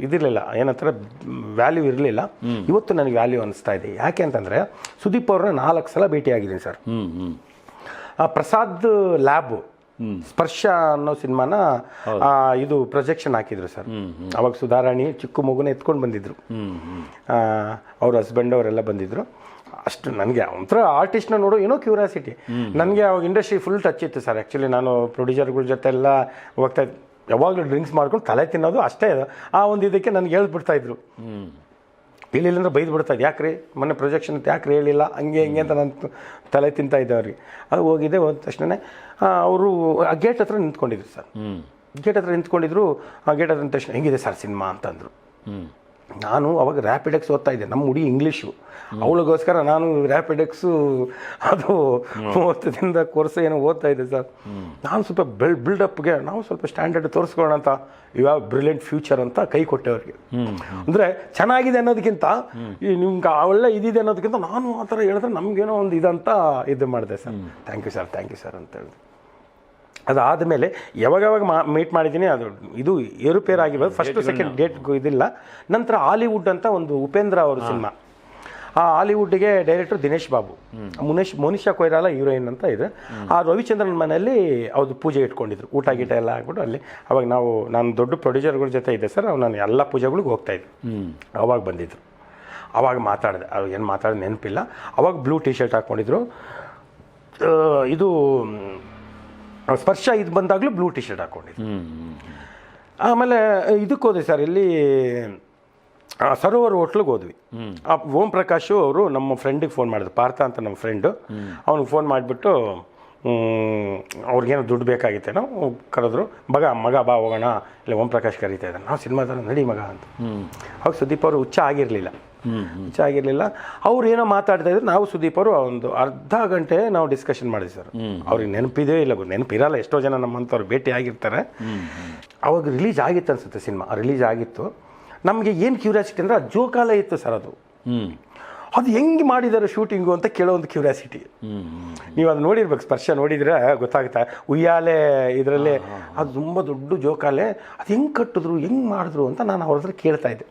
ಇದಿರಲಿಲ್ಲ. ಏನಂತಾರೆ ವ್ಯಾಲ್ಯೂ ಇರಲಿಲ್ಲ. ಇವತ್ತು ನನಗೆ ವ್ಯಾಲ್ಯೂ ಅನಿಸ್ತಾ ಇದೆ. ಯಾಕೆ ಅಂತಂದರೆ ಸುದೀಪ್ ಅವ್ರನ್ನ ನಾಲ್ಕು ಸಲ ಭೇಟಿಯಾಗಿದ್ದೀನಿ ಸರ್. ಪ್ರಸಾದ್ ಲ್ಯಾಬ್ ಸ್ಪರ್ಶ ಅನ್ನೋ ಸಿನಿಮಾನ ಇದು ಪ್ರೊಜೆಕ್ಷನ್ ಹಾಕಿದ್ರು ಸರ್. ಅವಾಗ ಸುಧಾರಾಣಿ ಚಿಕ್ಕ ಮಗುನ ಎತ್ಕೊಂಡು ಬಂದಿದ್ರು. ಅವ್ರ ಹಸ್ಬೆಂಡ್ ಅವರೆಲ್ಲ ಬಂದಿದ್ರು. ಅಷ್ಟು ನನಗೆ ಒಂಥರ ಆರ್ಟಿಸ್ಟ್ನ ನೋಡು ಏನೋ ಕ್ಯೂರಿಯಾಸಿಟಿ ನನಗೆ ಅವಾಗ ಇಂಡಸ್ಟ್ರಿ ಫುಲ್ ಟಚ್ ಇತ್ತು ಸರ್. ಆ್ಯಕ್ಚುಲಿ ನಾನು ಪ್ರೊಡ್ಯೂಸರ್ಗಳ ಜೊತೆ ಎಲ್ಲ ಹೋಗ್ತಾ ಇದ್ದೆ. ಯಾವಾಗಲೂ ಡ್ರಿಂಕ್ಸ್ ಮಾಡ್ಕೊಂಡು ತಲೆ ತಿನ್ನೋದು ಅಷ್ಟೇ ಅದು. ಆ ಒಂದು ಇದಕ್ಕೆ ನನಗೆ ಹೇಳ್ಬಿಡ್ತಾ ಅಂದ್ರೆ ಬೈದು ಬಿಡ್ತಾ ಇದ್ದೆ ಯಾಕ್ರಿ? ಮೊನ್ನೆ ಪ್ರೊಜೆಕ್ಷನ್ ಅಂತ ಯಾಕ್ರಿ ಹೇಳಿಲ್ಲ? ಹಂಗೆ ಹಿಂಗೆ ಅಂತ ನಾನು ತಲೆ ತಿಂತಾ ಇದ್ದೆ ಅವ್ರಿಗೆ ಅದು ಹೋಗಿದೆ ಹೋದ ತಕ್ಷಣ ಅವರು ಆ ಗೇಟ್ ಹತ್ರ ನಿಂತ್ಕೊಂಡಿದ್ರು ಸರ್. ಗೇಟ್ ಹತ್ರ ನಿಂತ್ಕೊಂಡಿದ್ರು. ಆ ಗೇಟ್ ಹತ್ರ ತಕ್ಷಣ ಹೆಂಗಿದೆ ಸರ್ ಸಿನಿಮಾ? ಅಂತಂದರು. ನಾನು ಅವಾಗ ರ್ಯಾಪಿಡೆಕ್ಸ್ ಓದ್ತಾ ಇದ್ದೆ, ನಮ್ಮ ಹುಡುಗಿ ಇಂಗ್ಲೀಷು ಅವಳಿಗೋಸ್ಕರ ನಾನು ರ್ಯಾಪಿಡೆಕ್ಸು ಅದು ಮೂವತ್ತದಿಂದ ಕೋರ್ಸ್ ಏನೋ ಓದ್ತಾ ಇದ್ದೆ ಸರ್. ನಾನು ಸ್ವಲ್ಪ ಬಿಲ್ ಬಿಲ್ಡಪ್ಗೆ ನಾವು ಸ್ವಲ್ಪ ಸ್ಟ್ಯಾಂಡರ್ಡ್ ತೋರಿಸ್ಕೊಳ್ಳೋಣ ಅಂತ ಯು ಹ್ಯಾವ್ ಬ್ರಿಲಿಯಂಟ್ ಫ್ಯೂಚರ್ ಅಂತ ಕೈ ಕೊಟ್ಟೆ ಅವ್ರಿಗೆ. ಅಂದರೆ ಚೆನ್ನಾಗಿದೆ ಅನ್ನೋದಕ್ಕಿಂತ, ಈ ನಿಮ್ಗೆ ಅವೆಲ್ಲ ಇದಿದೆ ಅನ್ನೋದಕ್ಕಿಂತ ನಾನು ಆ ಥರ ಹೇಳಿದ್ರೆ ನಮಗೇನೋ ಒಂದು ಇದಂತ ಇದು ಮಾಡಿದೆ sir. Thank you sir thank you sir ಅಂತ ಹೇಳಿದೆ ಅದಾದಮೇಲೆ ಯಾವಾಗ ಯಾವಾಗ ಮಾ ಮೀಟ್ ಮಾಡಿದ್ದೀನಿ ಅದು ಇದು ಏರುಪೇರ್ ಆಗಿರೋದು. ಫಸ್ಟ್ ಸೆಕೆಂಡ್ ಡೇಟ್ ಇದಿಲ್ಲ. ನಂತರ ಹಾಲಿವುಡ್ ಅಂತ ಒಂದು ಉಪೇಂದ್ರ ಅವರ ಸಿನಿಮಾ. ಆ ಹಾಲಿವುಡ್ಗೆ ಡೈರೆಕ್ಟರ್ ದಿನೇಶ್ ಬಾಬು. ಮುನೇಶ್ ಮೋನಿಶಾ ಕೊಯ್ರಾಲ ಹೀರೋಯಿನ್ ಅಂತ ಇದೆ. ಆ ರವಿಚಂದ್ರನ್ ಮನೆಯಲ್ಲಿ ಅವ್ರದ್ದು ಪೂಜೆ ಇಟ್ಕೊಂಡಿದ್ರು. ಊಟ ಗೀಟ ಎಲ್ಲ ಆಗ್ಬಿಟ್ಟು ಅಲ್ಲಿ. ಅವಾಗ ನಾವು ನಾನು ದೊಡ್ಡ ಪ್ರೊಡ್ಯೂಸರ್ಗಳ ಜೊತೆ ಇದೆ ಸರ್. ನಾನು ಎಲ್ಲ ಪೂಜೆಗಳಿಗೆ ಹೋಗ್ತಾ ಇದ್ದೆ. ಅವಾಗ ಬಂದಿದ್ರು. ಅವಾಗ ಮಾತಾಡಿದೆ. ಅವ್ರು ಏನು ಮಾತಾಡೋದು ನೆನಪಿಲ್ಲ. ಅವಾಗ ಬ್ಲೂ ಟಿ ಶರ್ಟ್ ಹಾಕ್ಕೊಂಡಿದ್ರು ಇದು ಸ್ಪರ್ಶ ಇದು ಬಂದಾಗಲೂ ಬ್ಲೂ ಟಿ ಶರ್ಟ್ ಹಾಕೊಂಡಿದ್ದೆ ಆಮೇಲೆ ಇದಕ್ಕೆ ಹೋದ್ವಿ ಸರ್ ಇಲ್ಲಿ ಆ, ಸರೋವರ್ ಹೋಟ್ಲಿಗೆ ಹೋದ್ವಿ. ಆ ಓಂ ಪ್ರಕಾಶು ಅವರು ನಮ್ಮ ಫ್ರೆಂಡಿಗೆ ಫೋನ್ ಮಾಡಿದ್ರು ಪಾರ್ಥ ಅಂತ ನಮ್ಮ ಫ್ರೆಂಡು ಅವ್ನಿಗೆ ಫೋನ್ ಮಾಡಿಬಿಟ್ಟು ಅವ್ರಿಗೇನೋ ದುಡ್ಡು ಬೇಕಾಗಿತ್ತೇನೋ ಕರೆದ್ರು ಮಗ ಮಗ ಬಾ ಹೋಗೋಣ. ಇಲ್ಲ ಓಂ ಪ್ರಕಾಶ್ ಕರೀತಾ ಇದ್ದಾನೆ. ನಾವು ಸಿನಿಮಾದಲ್ಲಿ ನಡಿ ಮಗ ಅಂತ. ಅವಾಗ ಸುದೀಪ್ ಅವರು ಹುಚ್ಚ ಆಗಿರಲಿಲ್ಲ. ಆಗಿರಲಿಲ್ಲ ಅವ್ರು ಏನೋ ಮಾತಾಡ್ತಾ ಇದ್ರು. ನಾವು ಸುದೀಪ್ ಅವರು ಒಂದು ಅರ್ಧ ಗಂಟೆ ನಾವು ಡಿಸ್ಕಷನ್ ಮಾಡಿದ್ವಿ ಸರ್. ಅವ್ರಿಗೆ ನೆನಪಿದೆ ಇಲ್ಲ ನೆನಪಿರಲ್ಲ ಎಷ್ಟೋ ಜನ ನಮ್ಮಂಥವ್ರು ಭೇಟಿ ಆಗಿರ್ತಾರೆ. ಅವಾಗ ರಿಲೀಸ್ ಆಗಿತ್ತು ಅನ್ಸುತ್ತೆ ಸಿನಿಮಾ. ರಿಲೀಸ್ ಆಗಿತ್ತು. ನಮಗೆ ಏನು ಕ್ಯೂರಿಯಾಸಿಟಿ ಅಂದರೆ ಆ ಜೋಕಾಲ ಇತ್ತು ಸರ್ ಅದು. ಹ್ಞೂ ಅದು ಹೆಂಗೆ ಮಾಡಿದ್ದಾರೆ ಶೂಟಿಂಗು ಅಂತ ಕೇಳೋ ಒಂದು ಕ್ಯೂರಿಯಾಸಿಟಿ ನೀವು ಅದು ನೋಡಿರ್ಬೇಕು. ಸ್ಪರ್ಶ ನೋಡಿದ್ರೆ ಗೊತ್ತಾಗುತ್ತೆ. ಉಯ್ಯಾಲೆ ಇದರಲ್ಲಿ ಅದು ತುಂಬ ದೊಡ್ಡ ಜೋಕಾಲೆ. ಅದು ಹೆಂಗೆ ಕಟ್ಟಿದ್ರು ಹೆಂಗೆ ಮಾಡಿದ್ರು ಅಂತ ನಾನು ಅವ್ರ ಹತ್ರ ಕೇಳ್ತಾ ಇದ್ದೆ.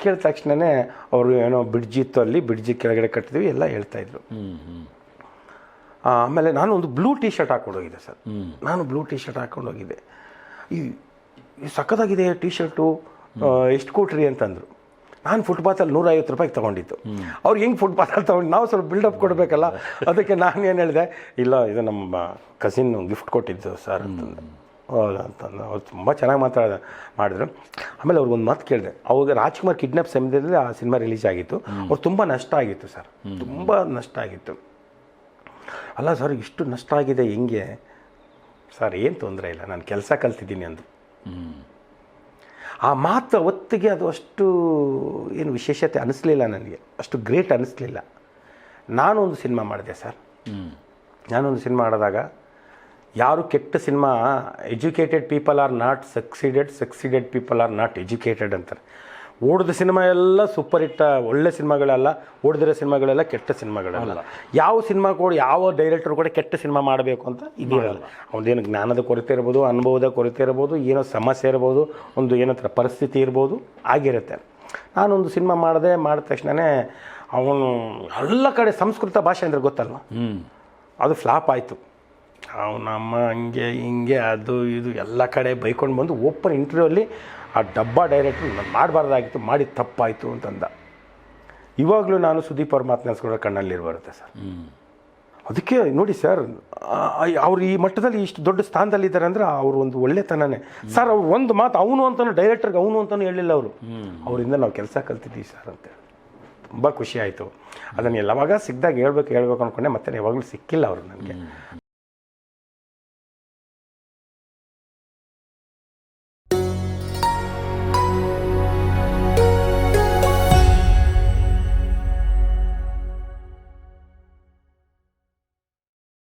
ಕೇಳಿದ ತಕ್ಷಣನೇ ಅವರು ಏನೋ ಬ್ರಿಡ್ಜ್ ಇತ್ತು ಅಲ್ಲಿ ಬ್ರಿಡ್ಜ್ ಕೆಳಗಡೆ ಕಟ್ಟಿದ್ವಿ, ಎಲ್ಲ ಹೇಳ್ತಾ ಹ್ಞೂ ಆಮೇಲೆ ನಾನು ಒಂದು ಬ್ಲೂ ಟೀ ಶರ್ಟ್ ಹಾಕೊಂಡು ಹೋಗಿದ್ದೆ ಸರ್. ನಾನು ಬ್ಲೂ ಟೀ ಶರ್ಟ್ ಹಾಕೊಂಡು ಹೋಗಿದ್ದೆ. ಈ ಸಖತ್ತಾಗಿದೆ ಟೀ ಶರ್ಟು ಎಷ್ಟು ಕೊಟ್ರಿ ಅಂತಂದರು. ನಾನು ಫುಟ್ಪಾತಲ್ಲಿ ನೂರೈವತ್ತು ರೂಪಾಯಿಗೆ ತೊಗೊಂಡಿದ್ದು. ಅವ್ರು ಹೆಂಗೆ ಫುಟ್ಪಾತಲ್ಲಿ ತೊಗೊಂಡು, ನಾವು ಸ್ವಲ್ಪ ಬಿಲ್ಡಪ್ ಕೊಡಬೇಕಲ್ಲ, ಅದಕ್ಕೆ ನಾನು ಏನು ಹೇಳಿದೆ, ಇಲ್ಲ, ಇದು ನಮ್ಮ ಕಸಿನ್ ಗಿಫ್ಟ್ ಕೊಟ್ಟಿದ್ದು ಸರ್ ಅಂತಂದೆ. ಅಂತಂದು ಅವ್ರು ತುಂಬ ಚೆನ್ನಾಗಿ ಮಾತಾಡ ಮಾಡಿದ್ರು. ಆಮೇಲೆ ಅವ್ರಿಗೊಂದು ಮಾತು ಕೇಳಿದೆ. ಅವಾಗ ರಾಜ್ಕುಮಾರ್ ಕಿಡ್ನಾಪ್ ಸಮಯದಲ್ಲಿ ಆ ಸಿನಿಮಾ ರಿಲೀಸ್ ಆಗಿತ್ತು. ಅವ್ರು ತುಂಬ ನಷ್ಟ ಆಗಿತ್ತು ಸರ್. ತುಂಬ ನಷ್ಟ ಆಗಿತ್ತು. ಅಲ್ಲ ಸರ್ ಇಷ್ಟು ನಷ್ಟ ಆಗಿದೆ ಹೆಂಗೆ? ಸರ್ ಏನು ತೊಂದರೆ ಇಲ್ಲ. ನಾನು ಕೆಲಸ ಕಲ್ತಿದ್ದೀನಿ ಅಂದರು. ಆ ಮಾತು ಅವತ್ತಿಗೆ ಅದು ಅಷ್ಟು ಏನು ವಿಶೇಷತೆ ಅನ್ನಿಸ್ಲಿಲ್ಲ ನನಗೆ. ಅಷ್ಟು ಗ್ರೇಟ್ ಅನ್ನಿಸ್ಲಿಲ್ಲ ನಾನು ಒಂದು ಸಿನಿಮಾ ಮಾಡಿದೆ ಸರ್. ನಾನೊಂದು ಸಿನಿಮಾ ಮಾಡಿದಾಗ ಯಾರು ಕೆಟ್ಟ cinema educated people are not succeeded succeeded people are not educated ಅಂತಾರೆ. ಓಡಿದ ಸಿನಿಮಾ ಎಲ್ಲ ಸೂಪರ್ ಹಿಟ್ಟ ಒಳ್ಳೆ ಸಿನಿಮಾಗಳೆಲ್ಲ ಓಡಿದಿರೋ ಸಿನಿಮಾಗಳೆಲ್ಲ ಕೆಟ್ಟ ಸಿನಿಮಾಗಳೆಲ್ಲ. ಯಾವ ಸಿನಿಮಾ ಕೂಡ ಯಾವ ಡೈರೆಕ್ಟರ್ ಕೂಡ ಕೆಟ್ಟ ಸಿನಿಮಾ ಮಾಡಬೇಕು ಅಂತ ಇದಿರಲ್ಲ ಅವನದೇನು ಜ್ಞಾನದ ಕೊರತೆ ಇರ್ಬೋದು ಅನುಭವದ ಕೊರತೆ ಇರ್ಬೋದು ಏನೋ ಸಮಸ್ಯೆ ಇರ್ಬೋದು ಒಂದು ಏನತ್ರ ಪರಿಸ್ಥಿತಿ ಇರ್ಬೋದು ಆಗಿರುತ್ತೆ. ನಾನೊಂದು ಸಿನಿಮಾ ಮಾಡಿದೆ ಮಾಡಿದ ತಕ್ಷಣನೇ ಅವನು ಎಲ್ಲ ಕಡೆ ಸಂಸ್ಕೃತ ಭಾಷೆ ಅಂದರೆ ಗೊತ್ತಲ್ವ? ಅದು ಫ್ಲಾಪ್ ಆಯಿತು. ಅವನಮ್ಮ ಹಂಗೆ ಹಿಂಗೆ ಅದು ಇದು ಎಲ್ಲ ಕಡೆ ಬೈಕೊಂಡು ಬಂದು ಓಪನ್ ಇಂಟರ್ವ್ಯೂಲ್ಲಿ ಆ ಡಬ್ಬ ಡೈರೆಕ್ಟ್ರು ನಾನು ಮಾಡಬಾರ್ದಾಗಿತ್ತು ಮಾಡಿ ತಪ್ಪಾಯಿತು ಅಂತಂದ. ಇವಾಗಲೂ ನಾನು ಸುದೀಪ್ ಅವ್ರ ಮಾತು ನೆನೆಸ್ಕೊಂಡ್ರೆ ಕಣ್ಣಲ್ಲಿ ಬರುತ್ತೆ ಸರ್. ಅದಕ್ಕೆ ನೋಡಿ ಸರ್ ಅವ್ರು ಈ ಮಟ್ಟದಲ್ಲಿ ಇಷ್ಟು ದೊಡ್ಡ ಸ್ಥಾನದಲ್ಲಿ ಇದ್ದಾರೆ ಅಂದರೆ ಅವ್ರು ಒಂದು ಒಳ್ಳೆತನನೇ. ಸರ್ ಅವ್ರು ಒಂದು ಮಾತು ಅವನು ಅಂತಾನು ಡೈರೆಕ್ಟರ್ಗೆ ಅವನು ಅಂತಾನು ಹೇಳಿಲ್ಲ ಅವರು. ಅವರಿಂದ ನಾವು ಕೆಲಸ ಕಲ್ತಿದ್ದೀವಿ ಸರ್ ಅಂತೇಳಿ ತುಂಬ ಖುಷಿ ಆಯಿತು. ಅದನ್ನು ಯಾವಾಗ ಸಿಕ್ಕಿದಾಗ ಹೇಳ್ಬೇಕು ಹೇಳ್ಬೇಕು ಅಂದ್ಕೊಂಡೆ ಮತ್ತೆ ಯಾವಾಗಲೂ ಸಿಕ್ಕಿಲ್ಲ ಅವರು ನನಗೆ.